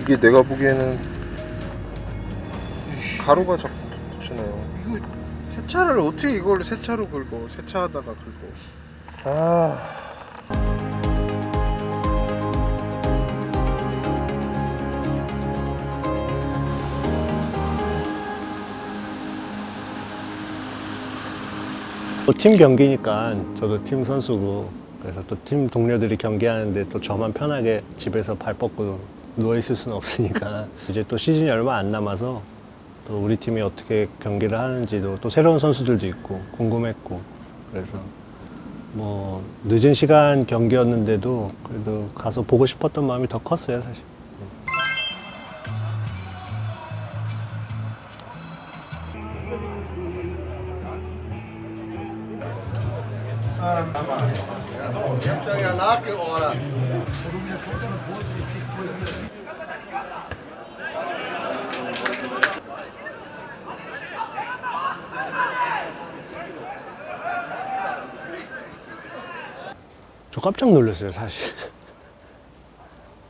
이게 내가 보기에는 가루가 자꾸 붙잖아요. 이거 세차를 어떻게 이걸 세차로 긁고 세차하다가 긁고 아. 또 팀 경기니까 저도 팀 선수고 그래서 또 팀 동료들이 경기하는데 또 저만 편하게 집에서 발 뻗고 누워 있을 수는 없으니까 이제 또 시즌이 얼마 안 남아서 또 우리 팀이 어떻게 경기를 하는지도 또 새로운 선수들도 있고 궁금했고 그래서 뭐 늦은 시간 경기였는데도 그래도 가서 보고 싶었던 마음이 더 컸어요 사실. ja nachgeordert. 저 깜짝 놀랐어요, 사실.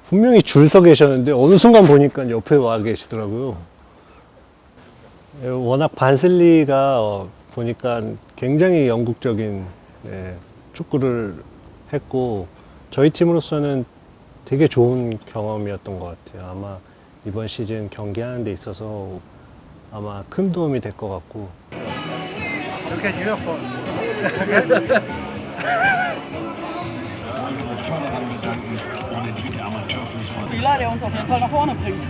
분명히 줄 서 계셨는데 어느 순간 보니까 옆에 와 계시더라고요. 예, 워낙 반슬리가 어, 보니까 굉장히 영국적인 네, 축구를 했고 저희 팀으로서는 되게 좋은 경험이었던 것 같아요. 아마 이번 시즌 경기하는 데 있어서 아마 큰 도움이 될 것 같고 Your phone. Folgende Förderlandgedanken ohne die der Amateurfußball. Spieler, der uns auf jeden Fall nach vorne bringt.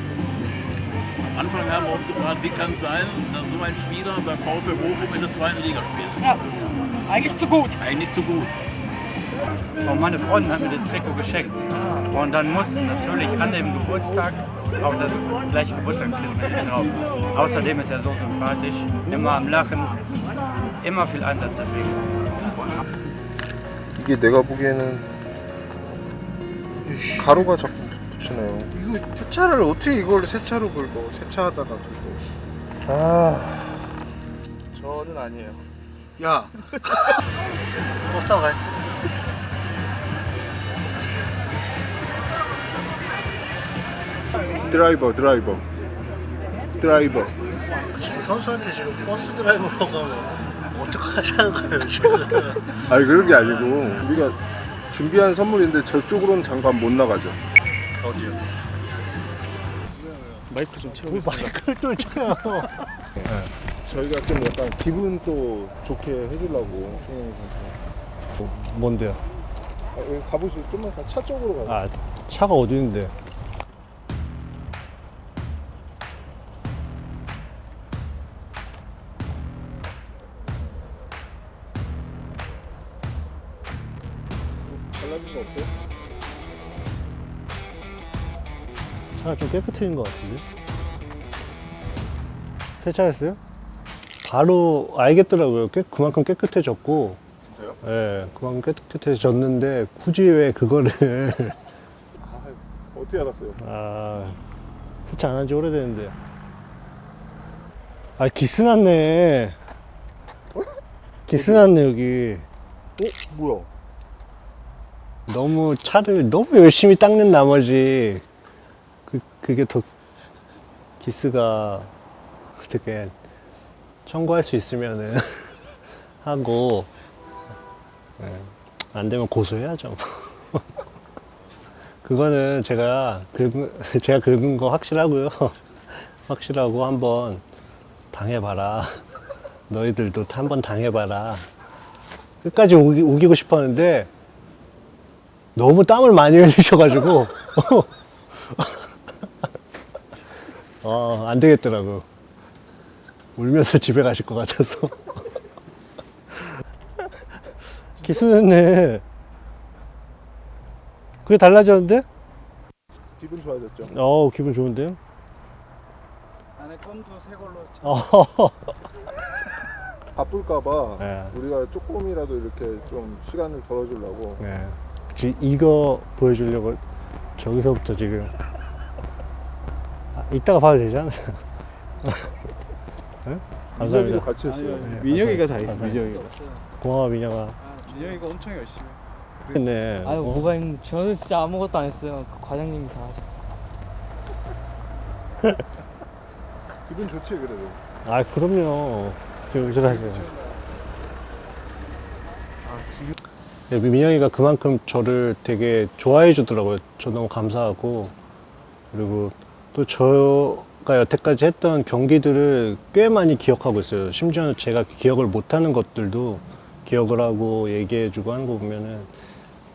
Am Anfang haben wir uns gefragt, wie kann es sein, dass so ein Spieler beim VfL Bochum in der zweiten Liga spielt. Ja, eigentlich zu gut. Eigentlich zu gut. Und meine Freundin hat mir das Trikot geschenkt. Und dann muss natürlich an dem Geburtstag auch das gleiche Geburtstagstrikot drauf. Außerdem ist er so sympathisch, immer am Lachen, immer viel Einsatz deswegen. 이게 내가 보기에는 가루가 자꾸 붙잖아요. 이거 세차를 어떻게 이걸 세차로 긁고 세차하다가 긁고 아. 저는 아니에요. 야, 드라이버, 드라이버. 드라이버. 지금 선수한테 지금 버스 드라이버라고 하면 어떡하자는 거예요 지금 아니 그런 게 아니고 우리가 준비한 선물인데 저쪽으로는 잠깐 못 나가죠. 어디요? 마이크 좀 채우고 마이크를 또 쳐요 저희가 좀 약간 기분 또 좋게 해주려고. 뭔데요? 아, 여기 가보시죠. 좀만 가- 차 쪽으로 가요. 아 차가 어디 있는데 달라진 거 없어요? 차가 좀 깨끗해진 것 같은데 세차했어요? 바로 알겠더라고요 깨, 그만큼 깨끗해졌고 진짜요? 예, 그만큼 깨끗해졌는데 굳이 왜 그거를 어떻게 알았어요? 아 세차 안 한 지 오래됐는데 아 기스 났네 기스 났네 여기 어? 뭐야? 너무 차를 너무 열심히 닦는 나머지 그, 그게 더 기스가 어떻게 청구할 수 있으면은 하고 예, 안 되면 고소해야죠. 그거는 제가 긁은, 제가 긁은 거 확실하고요. 확실하고 한번 당해봐라. 너희들도 한번 당해봐라. 끝까지 우기, 우기고 싶었는데 너무 땀을 많이 흘리셔가지고 어, 안 되겠더라고 울면서 집에 가실 것 같아서 기스냈네 그게 달라졌는데? 기분 좋아졌죠? 어 기분 좋은데요? 안에 껌도 새 걸로 차. 어, 바쁠까봐 네. 우리가 조금이라도 이렇게 좀 시간을 덜어주려고 네. 지- 이거 보여주려고 저기서부터 지금 아, 이따가 봐도 되잖아요 네? 민석이도 감사합니다 같이 했어요. 민혁이가 다 했어. 감사합니다. 민혁이가. 고마워 민영아 민혁이가 엄청 열심히 했어. 했네 아유 어? 뭐가 있는 저는 진짜 아무것도 안 했어요 그 과장님이 다 하셨어요 기분 좋지 그래도. 아 그럼요. 여기서 하세요. 네, 민영이가 그만큼 저를 되게 좋아해 주더라고요. 저 너무 감사하고 그리고 또 저가 여태까지 했던 경기들을 꽤 많이 기억하고 있어요. 심지어 제가 기억을 못하는 것들도 기억을 하고 얘기해주고 하는 거 보면은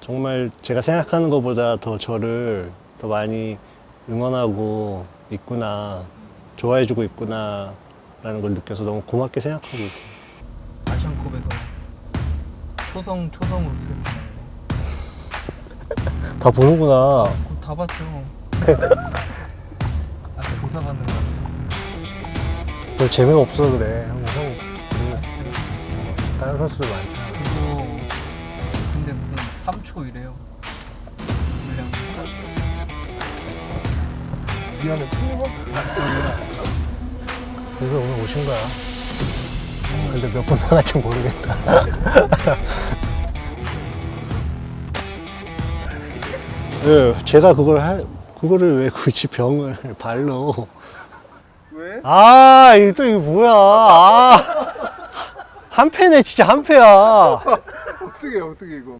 정말 제가 생각하는 것보다 더 저를 더 많이 응원하고 있구나, 좋아해주고 있구나라는 걸 느껴서 너무 고맙게 생각하고 있어요. 아시안컵에서 초성 초성으로 다 보는구나. 거. 다 봤죠. 아, 조사받는 거. 너 재미가 없어 그래. 다른 선수들 많잖아. 그거 근데 무슨 3초 이래요. 분량 미안해 틀림없. 그래서 오늘 오신 거야. 근데 몇 분 나갈지 모르겠다. 예, 제가 그걸 할, 그거를 왜 굳이 병을 발로. 왜? 아, 이게 또 이게 뭐야. 아, 한 패네, 진짜 한 패야. 어떻게 어떻게 이거?